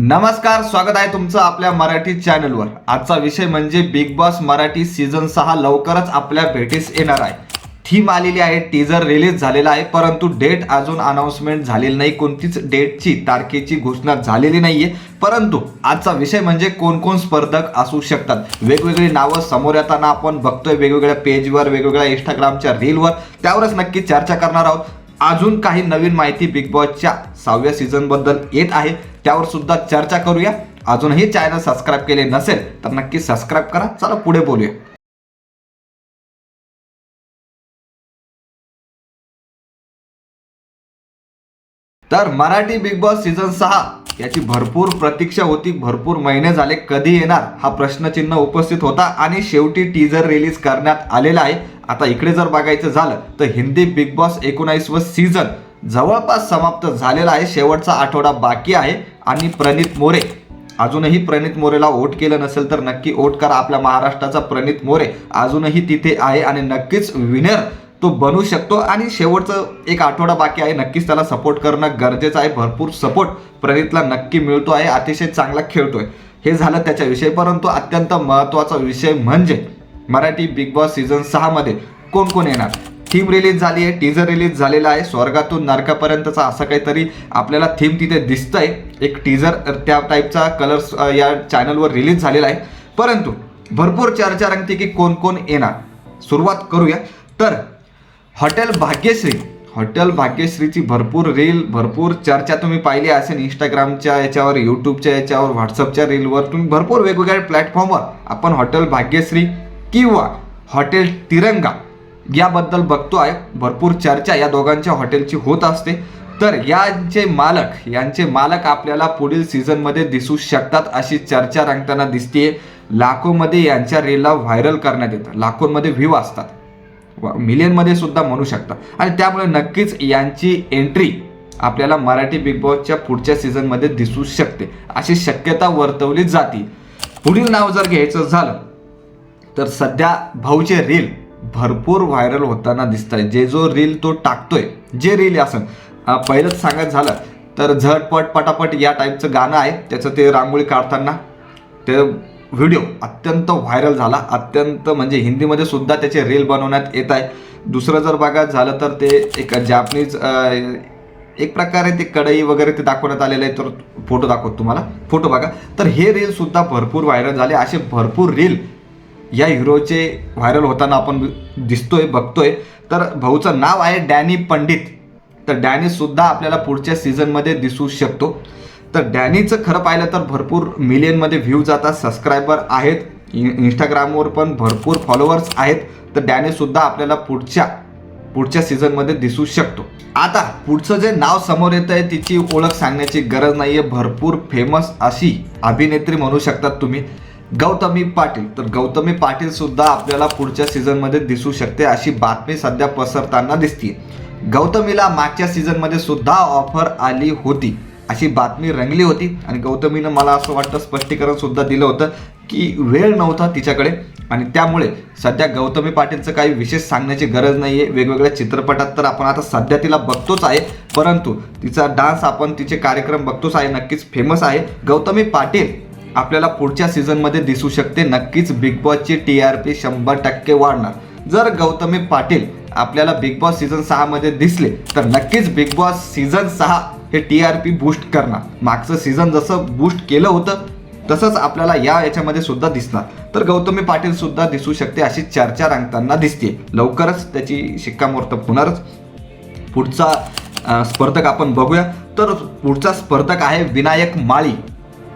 नमस्कार स्वागत आहे तुमचं आपल्या मराठी चॅनलवर. आजचा विषय म्हणजे बिग बॉस मराठी सीझन सहा लवकरच आपल्या भेटीस येणार आहे. थीम आलेली आहे टीजर रिलीज झालेला आहे परंतु डेट अजून अनाऊन्समेंट झालेली नाही. कोणतीच डेटची तारखेची घोषणा झालेली नाहीये. परंतु आजचा विषय म्हणजे कोणकोण स्पर्धक असू शकतात. वेगवेगळी नावं समोर येताना आपण बघतोय वेगवेगळ्या पेजवर वेगवेगळ्या इंस्टाग्रामच्या रीलवर त्यावरच नक्की चर्चा करणार आहोत. अजून काही नवीन माहिती बिग बॉसच्या सहाव्या सीझनबद्दल येत आहे. त्यावर सुद्धा चर्चा करूया. अजूनही चॅनल सबस्क्राईब केले नसेल तर नक्की सबस्क्राईब करा. चला पुढे बोलूया. तर मराठी बिग बॉस सीझन सहा याची भरपूर प्रतीक्षा होती. भरपूर महिने झाले कधी येणार? हा प्रश्नचिन्ह उपस्थित होता आणि शेवटी टीजर रिलीज करण्यात आलेला आहे. आता इकडे जर बघायचं झालं तर हिंदी बिग बॉस एकोणावीस व सीझन जवळपास समाप्त झालेला आहे. शेवटचा आठवडा बाकी आहे. आणि प्रणित मोरे. अजूनही प्रणित मोरेला वोट केलं नसेल तर नक्की वोट करा. आपल्या महाराष्ट्राचा प्रणित मोरे अजूनही तिथे आहे आणि नक्कीच विनर तो बनू शकतो. आणि शेवटचं एक आठवडा बाकी आहे. नक्कीच त्याला सपोर्ट करणं गरजेचं आहे. भरपूर सपोर्ट प्रणितला नक्की मिळतो आहे. अतिशय चांगला खेळतोय. हे झालं त्याच्याविषयी. परंतु अत्यंत महत्त्वाचा विषय म्हणजे मराठी बिग बॉस सीझन सहामध्ये कोण कोण येणार? थीम रिलीज झाली आहे टीझर रिलीज झालेला आहे. स्वर्गातून नरकापर्यंतचा असं काहीतरी आपल्याला थीम तिथे दिसतंय. एक टीझर त्या टाईपचा कलर्स या चॅनलवर रिलीज झालेला आहे. परंतु भरपूर चर्चा रंगते की कोण कोण येणार. सुरुवात करूया. तर हॉटेल भाग्यश्री. हॉटेल भाग्यश्रीची भरपूर रील भरपूर चर्चा तुम्ही पाहिली असेल इंस्टाग्रामच्या याच्यावर यूट्यूबच्या याच्यावर व्हॉट्सअपच्या रीलवर तुम्ही भरपूर वेगवेगळ्या प्लॅटफॉर्मवर आपण हॉटेल भाग्यश्री किंवा हॉटेल तिरंगा याबद्दल बघतो आहे भरपूर चर्चा या दोघांच्या हॉटेलची होत असते. तर यांचे मालक यांचे मालक आपल्याला पुढील सीझनमध्ये दिसू शकतात अशी चर्चा रंगताना दिसते लाखोमध्ये यांच्या रीलला व्हायरल करण्यात येतं. लाखोंमध्ये व्ह्यू असतात. मिलियनमध्ये सुद्धा म्हणू शकतात आणि त्यामुळे नक्कीच यांची एंट्री आपल्याला मराठी बिग बॉसच्या पुढच्या सीझनमध्ये दिसू शकते. अशी शक्यता वर्तवली जाते. पुढील नाव जर घ्यायचं झालं तर सध्या भाऊचे रील भरपूर व्हायरल होताना दिसत आहे जे जो रील तो टाकतोय जे रील असं. पहिलंच सांगायचं झालं तर झटपट पटापट या टाईपचं गाणं आहे. त्याचं ते रांगोळी काढताना ते व्हिडिओ अत्यंत व्हायरल झाला. अत्यंत म्हणजे हिंदीमध्ये सुद्धा त्याचे रील बनवण्यात येत आहे. दुसरं जर बघायचं झालं तर ते एक जॅपनीज एक प्रकारे ते कढई वगैरे ते दाखवण्यात आलेलं आहे. तर फोटो दाखवतो तुम्हाला. फोटो बघा. तर हे रील सुद्धा भरपूर व्हायरल झाले. असे भरपूर रील या हिरोचे व्हायरल होताना आपण दिसतोय बघतोय. तर भाऊचं नाव आहे डॅनी पंडित. तर डॅनी सुद्धा आपल्याला पुढच्या सीझनमध्ये दिसू शकतो. तर डॅनीचं खरं पाहिलं तर भरपूर मिलियनमध्ये व्ह्यू जातात सबस्क्रायबर आहेत. इंस्टाग्रामवर पण भरपूर फॉलोअर्स आहेत. तर डॅनीसुद्धा आपल्याला पुढच्या पुढच्या सीझनमध्ये दिसू शकतो. आता पुढचं जे नाव समोर येत आहे तिची ओळख सांगण्याची गरज नाही आहे भरपूर फेमस अशी अभिनेत्री म्हणू शकतात तुम्ही. गौतमी पाटील. तर गौतमी पाटील सुद्धा आपल्याला पुढच्या सीझनमध्ये दिसू शकते अशी बातमी सध्या पसरताना दिसते गौतमीला मागच्या सीझनमध्ये सुद्धा ऑफर आली होती अशी बातमी रंगली होती. आणि गौतमीनं मला असं वाटतं स्पष्टीकरण सुद्धा दिलं होतं की वेळ नव्हता तिच्याकडे. आणि त्यामुळे सध्या गौतमी पाटीलचं काही विशेष सांगण्याची गरज नाही आहे वेगवेगळ्या चित्रपटात तर आपण आता सध्या तिला बघतोच आहे. परंतु तिचा डान्स आपण तिचे कार्यक्रम बघतोच आहे. नक्कीच फेमस आहे. गौतमी पाटील आपल्याला पुढच्या सीझनमध्ये दिसू शकते. नक्कीच बिग बॉसची टी आर पी शंभर टक्के वाढणार. जर गौतमी पाटील आपल्याला बिग बॉस सीझन सहामध्ये दिसले तर नक्कीच बिग बॉस सीझन सहा हे टी आर पी बूस्ट करणार. मागचं सीझन जसं बूस्ट केलं होतं तसंच आपल्याला या याच्यामध्ये सुद्धा दिसणार. तर गौतमी पाटील सुद्धा दिसू शकते अशी चर्चा रंगताना दिसते लवकरच त्याची शिक्कामोर्तब होणारच. पुढचा स्पर्धक आपण बघूया. तर पुढचा स्पर्धक आहे विनायक माळी.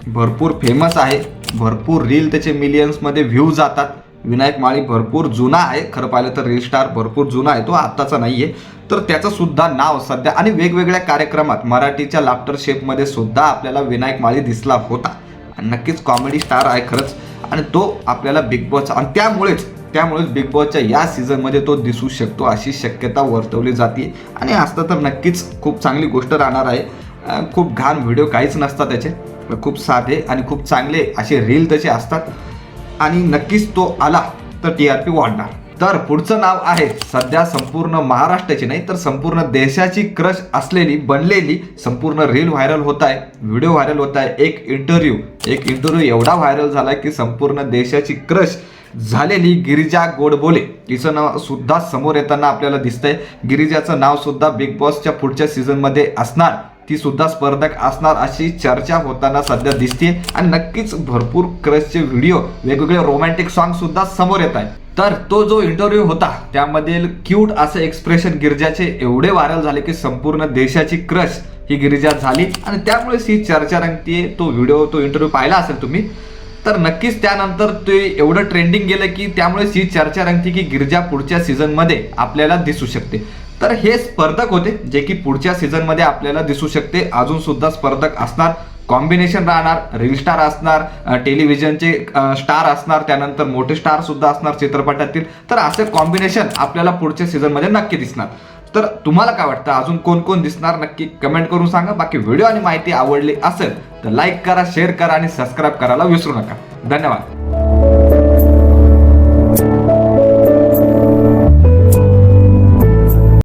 भरपूर फेमस आहे. भरपूर रील त्याचे मिलियन्समध्ये व्ह्यू जातात. विनायक माळी भरपूर जुना आहे. खरं पाहिलं तर रील स्टार भरपूर जुना आहे. तो आत्ताचा नाही आहे तर त्याचंसुद्धा नाव सध्या आणि वेगवेगळ्या कार्यक्रमात मराठीच्या लाफ्टर शेपमध्ये सुद्धा आपल्याला विनायक माळी दिसला होता. आणि नक्कीच कॉमेडी स्टार आहे खरंच. आणि तो आपल्याला बिग बॉस आणि त्यामुळेच त्यामुळेच बिग बॉसच्या या सीझनमध्ये तो दिसू शकतो अशी शक्यता वर्तवली जाते आणि असतं तर नक्कीच खूप चांगली गोष्ट राहणार आहे. खूप घाण व्हिडिओ काहीच नसतात त्याचे. खूप साधे आणि खूप चांगले असे रील तसे असतात. आणि नक्कीच तो आला तर टी आर पी वाढणार. तर पुढचं नाव आहे सध्या संपूर्ण महाराष्ट्राची नाही तर संपूर्ण देशाची क्रश असलेली बनलेली संपूर्ण रील व्हायरल होत आहे. व्हिडिओ व्हायरल होत आहे. एक इंटरव्ह्यू एक इंटरव्ह्यू एवढा व्हायरल झाला की संपूर्ण देशाची क्रश झालेली गिरिजा गोडबोले तिचं नाव सुद्धा समोर येताना आपल्याला दिसतंय. गिरिजाचं नाव सुद्धा बिग बॉसच्या पुढच्या सीझनमध्ये असणार. ती सुद्धा स्पर्धक असणार अशी चर्चा होताना सध्या दिसते आणि नक्कीच भरपूर क्रशचे व्हिडिओ वेगवेगळे रोमॅन्टिक सॉन्ग सुद्धा समोर येत आहेत तर तो जो इंटरव्ह्यू होता त्यामधील क्यूट असे एक्सप्रेशन गिरिजाचे एवढे व्हायरल झाले की संपूर्ण देशाची क्रश ही गिरिजा झाली. आणि त्यामुळेच ही चर्चा रंगतीये. तो व्हिडिओ तो इंटरव्ह्यू पाहिला असेल तुम्ही तर नक्कीच त्यानंतर ते एवढं ट्रेंडिंग गेलं की त्यामुळेच ही चर्चा रंगती की गिरजा पुढच्या सीझनमध्ये आपल्याला दिसू शकते. तर हे स्पर्धक होते जे की पुढच्या सीझनमध्ये आपल्याला दिसू शकते. अजून सुद्धा स्पर्धक असणार कॉम्बिनेशन राहणार रील स्टार असणार टेलिव्हिजनचे स्टार असणार त्यानंतर मोठे स्टार सुद्धा असणार चित्रपटातील. तर असे कॉम्बिनेशन आपल्याला पुढच्या सीझनमध्ये नक्की दिसणार. तर तुम्हाला काय वाटतं? अजून कोण कोण दिसणार? नक्की कमेंट करून सांगा. बाकी व्हिडिओ आणि माहिती आवडली असेल तर लाईक करा शेअर करा आणि सबस्क्राईब करायला विसरू नका. धन्यवाद.